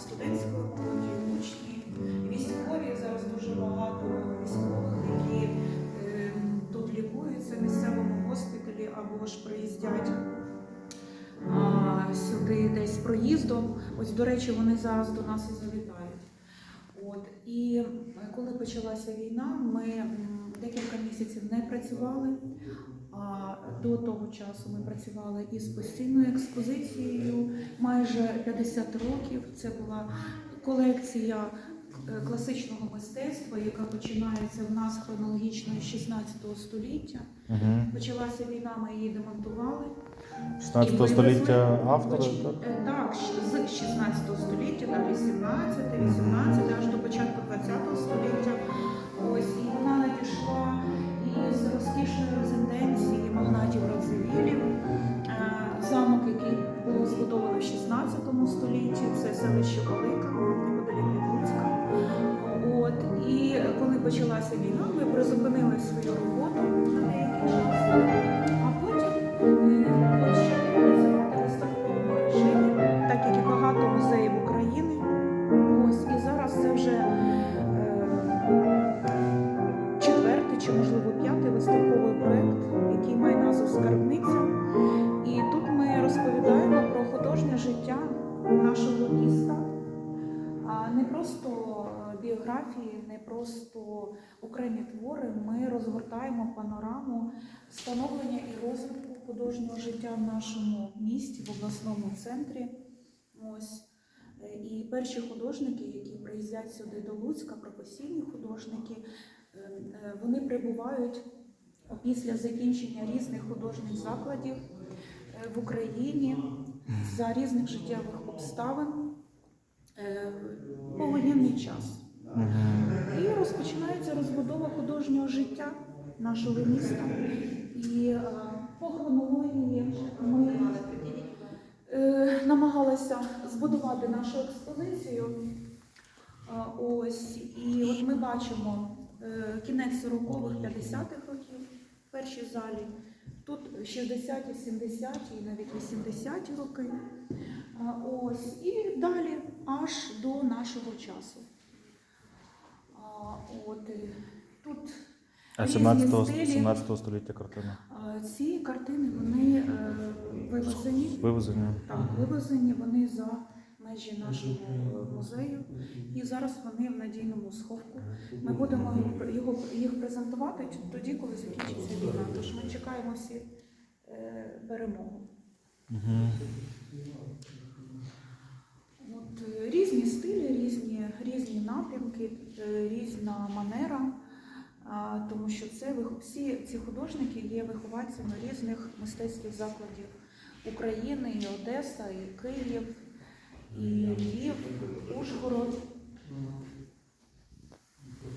студентської молоді, учні, військові. Зараз дуже багато військових, які е, тут лікуються в місцевому госпіталі або ж приїздять а, сюди десь проїздом. Ось, до речі, вони зараз до нас і завітають. От і е, коли почалася війна, ми декілька місяців не працювали. А до того часу ми працювали із постійною експозицією майже 50 років. Це була колекція е, класичного мистецтва, яка починається в нас хронологічно з 16 століття. Угу. Почалася війна, ми її демонтували. 16 І вивезли. століття автора, так? е, Так, з 16 століття, далі 17, 18, аж до початку 20 століття. Просто окремі твори. Ми розгортаємо панораму становлення і розвитку художнього життя в нашому місті, в обласному центрі. Ось. І перші художники, які приїздять сюди до Луцька, професійні художники, е, е, вони прибувають після закінчення різних художніх закладів е, в Україні за різних життєвих обставин е, повоєнний час. І розпочинається розбудова художнього життя нашого міста. І е, по хронології ми е, намагалися збудувати нашу експозицію. Ось, і от ми бачимо е, кінець 40-х, 50-х років в першій залі. Тут 60-ті, 70-ті і навіть 80-ті роки. Ось, і далі аж до нашого часу. От, е, тут А 17, стилі. 17 століття картина. Ці картини вони е, вивезені, Вивезені. так, вивезені вони за межі нашого е, музею, і зараз вони в надійному сховку. Ми будемо його їх презентувати тоді, коли закінчиться війна. Тож ми чекаємо всі перемогу. Угу. От, різні стилі, різні, напрямки, е, різна манера, тому що це всі ці художники є вихованцями різних мистецьких закладів України, і Одеса, і Київ, і Львів, Ужгород.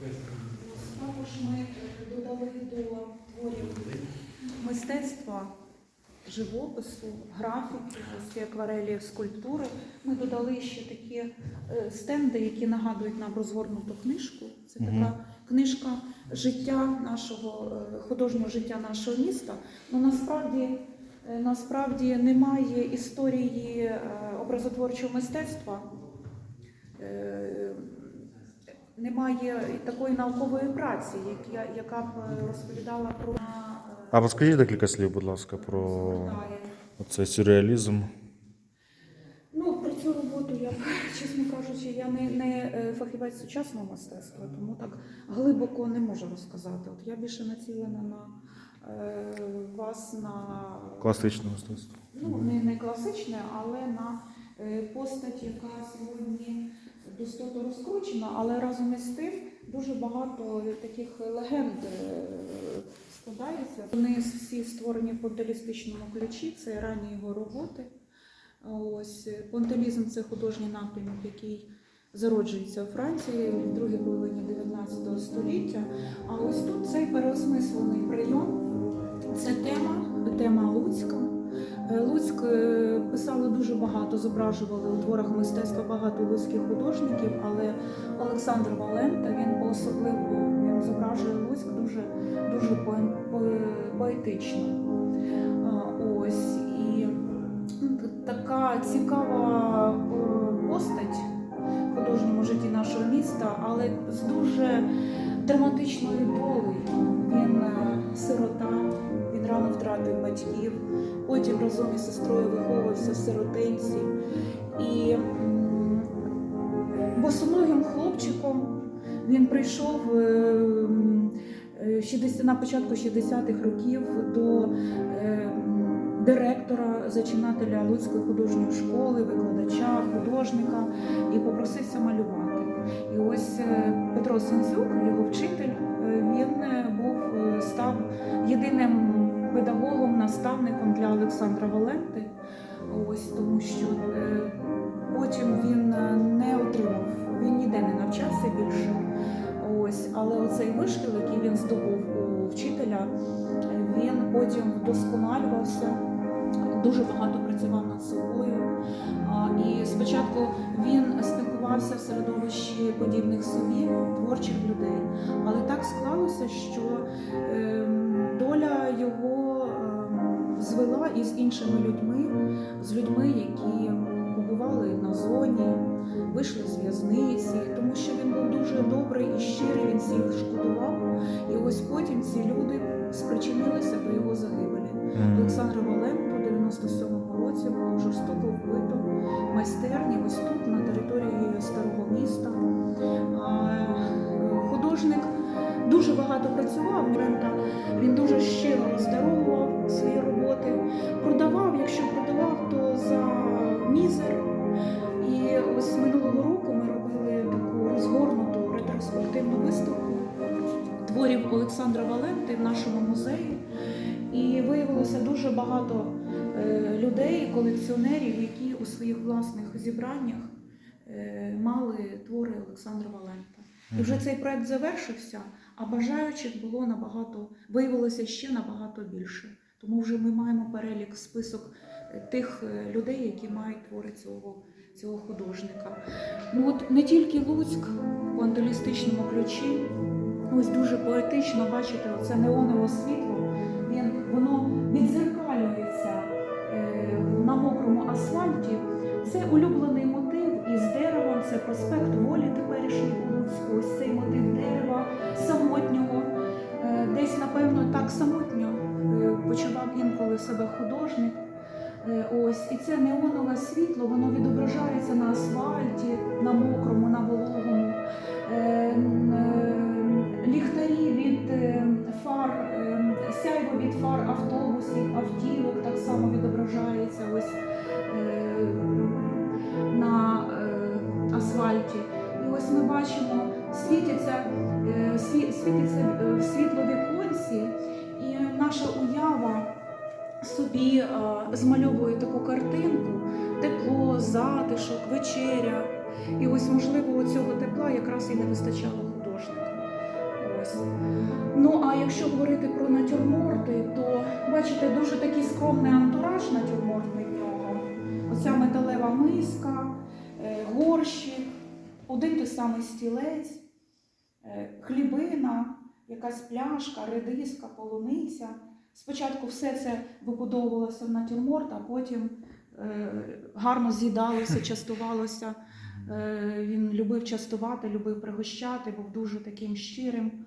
Ось Також ми е, додали до творів мистецтва живопису, графіки, ось акварелі, скульптури. Ми додали ще такі е, стенди, які нагадують нам розгорнуту книжку. Це така книжка життя нашого е, художнього життя нашого міста. Ну насправді. е, Насправді немає історії образотворчого мистецтва, немає такої наукової праці, яка, б розповідала про А розкажіть декілька слів, будь ласка, про цей сюрреалізм. Ну, про цю роботу я, чесно кажучи, я не, не е, фахівець сучасного мистецтва, тому так глибоко не можу розказати. От я більше націлена на е, вас на Класичне мистецтво. ну, не, не класичне, але на е, постать, яка сьогодні достатньо розкручена, але разом із тим дуже багато таких легенд е, складається. Вони всі створені в понтелістичному ключі, це ранні його роботи. Ось понтелізм це художній напрямок, який зароджується у Франції в другій половині 19 століття. А ось тут цей переосмислений прийом. Це тема, тема Луцька. Е, Луцьк е, писали дуже багато, зображували у творах мистецтва багато луцьких художників, але Олександр Валента він по-особливо він зображує Луцьк дуже, дуже по- по- поетично. Ось і така цікава е, постать міста, але з дуже драматичною долею. Він е, сирота, він рано втратив батьків, потім разом із сестрою виховувався в сиротинці. І босоногим хлопчиком він прийшов е, е, 60 на початку 60-х років до директора, зачинателя Луцької художньої школи, викладача, художника і попросився малювати. І ось е, Петро Сензюк, його вчитель, е, він е, був став єдиним педагогом, наставником для Олександра Валенти. Ось тому, що потім він не отримав, він ніде не навчався більше. Ось, але оцей вишкіл, який він здобув у вчителя, він потім вдосконалювався, дуже багато працював над собою. І спочатку він спілкувався в середовищі подібних собі, творчих людей, але так склалося, що ем, доля його ем, звела із іншими людьми, з людьми, які побували на зоні, вийшли з в'язниці, тому що він був дуже добрий і щирий, він всіх шкодував. І ось потім ці люди спричинилися до його загибелі. М. Олександра Валенко у 97-му році було жорстоко вбито в майстерні, ось тут, на території старого міста. Е, Художник дуже багато працював. Він дуже щиро роздаровував свої роботи, продавав, якщо продавав, Олександра Валенти в нашому музеї. І виявилося дуже багато е, людей, колекціонерів, які у своїх власних зібраннях е, мали твори Олександра Валента. І вже цей проект завершився, а бажаючих було набагато, виявилося ще набагато більше. Тому вже ми маємо перелік список е, тих людей, які мають твори цього, цього художника. Ну от не тільки Луцьк в антилістичному ключі, ось дуже поетично бачите, оце неонове світло. Він воно відзеркалюється е, на мокрому асфальті. Це улюблений мотив із деревом, це проспект Волі теперішній Луцьку. Ось цей мотив дерева самотнього. Е, Десь, напевно, так самотньо е, почував інколи себе художник. Е, Ось, і це неонове світло, воно відображається на асфальті, на мокрому, на вологому. Сяйво від фар автобусів, автівок так само відображається ось е, на е, асфальті. І ось ми бачимо, світяться, е, сві- світиться е, світло віконці, і наша уява собі е, змальовує таку картинку, тепло, затишок, вечеря. І ось, можливо, цього тепла якраз і не вистачало. Ну а якщо говорити про натюрморти, то бачите, дуже такий скромний антураж натюрмортний в нього. Оця металева миска, е, горщик, один той самий стілець, е, хлібина, якась пляшка, редиска, полуниця. Спочатку все це вибудовувалося в натюрморт, а потім е, гарно з'їдалося, частувалося. Він любив частувати, любив пригощати, був дуже таким щирим.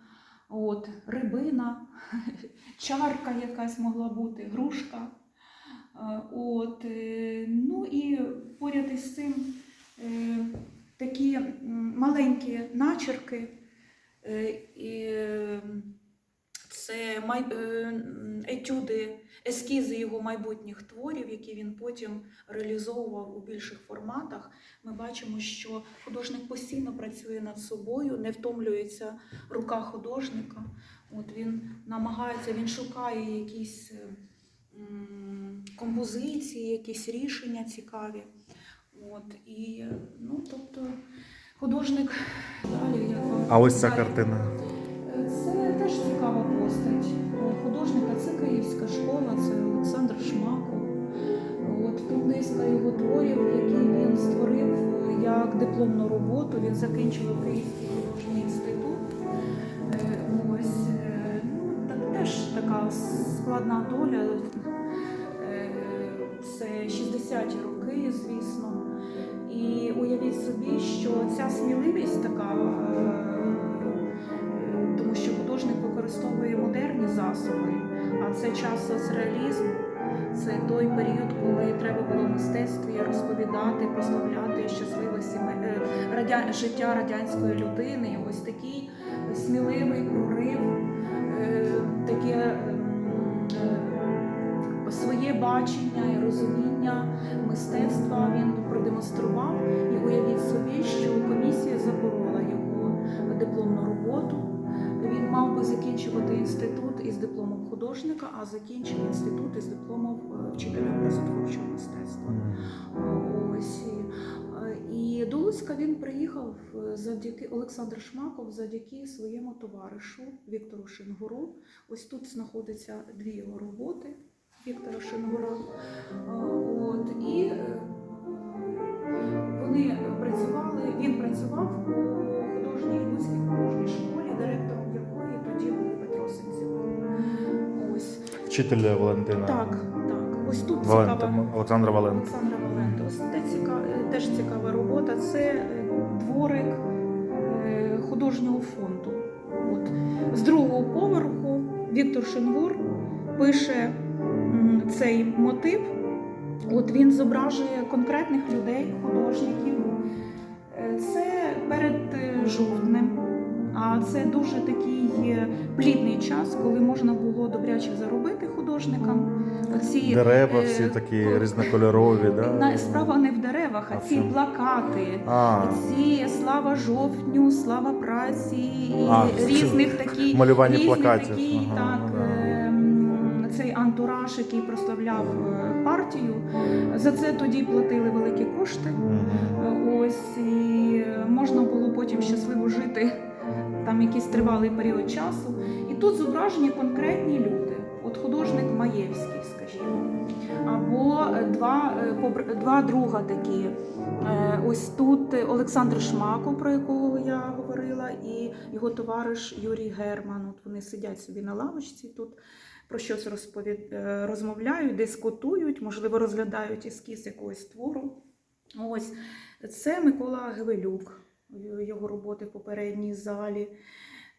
От, рибина, чарка якась могла бути, грушка. Е, От, е, ну і поряд із цим е, такі маленькі начерки. І, е, Це май... е, етюди, ескізи його майбутніх творів, які він потім реалізовував у більших форматах. Ми бачимо, що художник постійно працює над собою, не втомлюється рука художника. От він намагається, він шукає якісь е, композиції, якісь рішення цікаві. От, і, ну, тобто, художник далі А ось ця картина. Це теж постать художника. Це Київська школа, це Олександр Шмаков. От тут низка його творів, які він створив е, як дипломну роботу. Він закінчував Київський художній інститут. Е, Ось е, ну, теж така складна доля. Це 60-ті роки, звісно. І уявіть собі, що ця сміливість. така, модерні а це час соцреалізму. Це той період, коли треба було в мистецтві розповідати, прославляти щасливе сіме... е, радя... життя радянської людини. Ось такий сміливий прорив, е, таке е, своє бачення і розуміння мистецтва він продемонстрував. І уявіть собі, що комісія заборола його дипломну роботу. Він мав би закінчувати інститут із дипломом художника, а закінчив інститут із дипломом е, вчителя образотворчого мистецтва. Ось і, е, до Луцька він приїхав е, завдяки Олександр Шмаков, завдяки своєму товаришу Віктору Шенгуру. Ось тут знаходяться дві його роботи Віктора Шенгура. Е, От і вони працювали. Він працював у художній Луцькій художній школі, директором якої тоді Петро Сенцюк. Ось Вчителя Валентина. так, так. Ось тут Валента, цікава. Олександра Валента. Олександра Валента. Ось те ціка- е, теж цікава робота. Це е, дворик е, художнього фонду. От. З другого поверху Віктор Шенгур пише цей мотив. От він зображує конкретних людей, художників. Це перед жовтнем. А це дуже такий е, плідний час, коли можна було добряче заробити художникам. Оці, Дерева е, всі такі ко- різнокольорові, да? на- Справа не в деревах, а А ці плакати. А, Ці слава жовтню, слава праці і А, різних такі малювання плакатів. такий, Ага, так, да. ем, цей антураж, який прославляв е, партію. За це тоді платили великі кошти. Е, Ось і можна було потім щасливо жити там якийсь тривалий період часу. І тут зображені конкретні люди. От художник Маєвський, скажімо, або е, два, е, два друга такі. Е, Ось тут Олександр Шмаков, про якого я говорила, і його товариш Юрій Герман. От вони сидять собі на лавочці тут. Про щось розповід... розмовляють, дискутують, можливо, розглядають ескіз якогось твору. Ось це Микола Гевелюк, його роботи в попередній залі.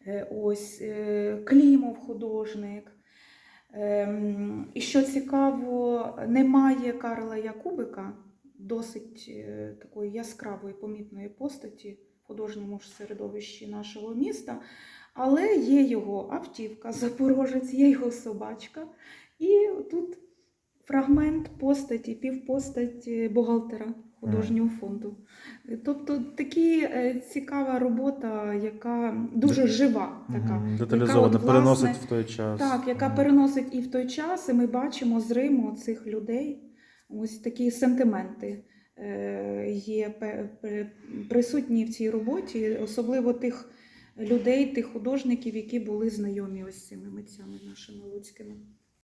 Е, Ось е, Клімов художник. Ем, І що цікаво, немає Карла Якубика, досить е, такої яскравої помітної постаті в художньому ж середовищі нашого міста. Але є його автівка, запорожець, є його собачка. І тут фрагмент постаті, півпостать бухгалтера художнього фонду. Тобто такі е, цікава робота, яка дуже жива. Така. Мгм. Яка от, переносить в той час. Так, яка переносить і в той час, і ми бачимо з Риму цих людей. Ось такі сентименти е, є присутні в цій роботі, особливо тих людей, тих художників, які були знайомі ось цими митцями нашими луцькими.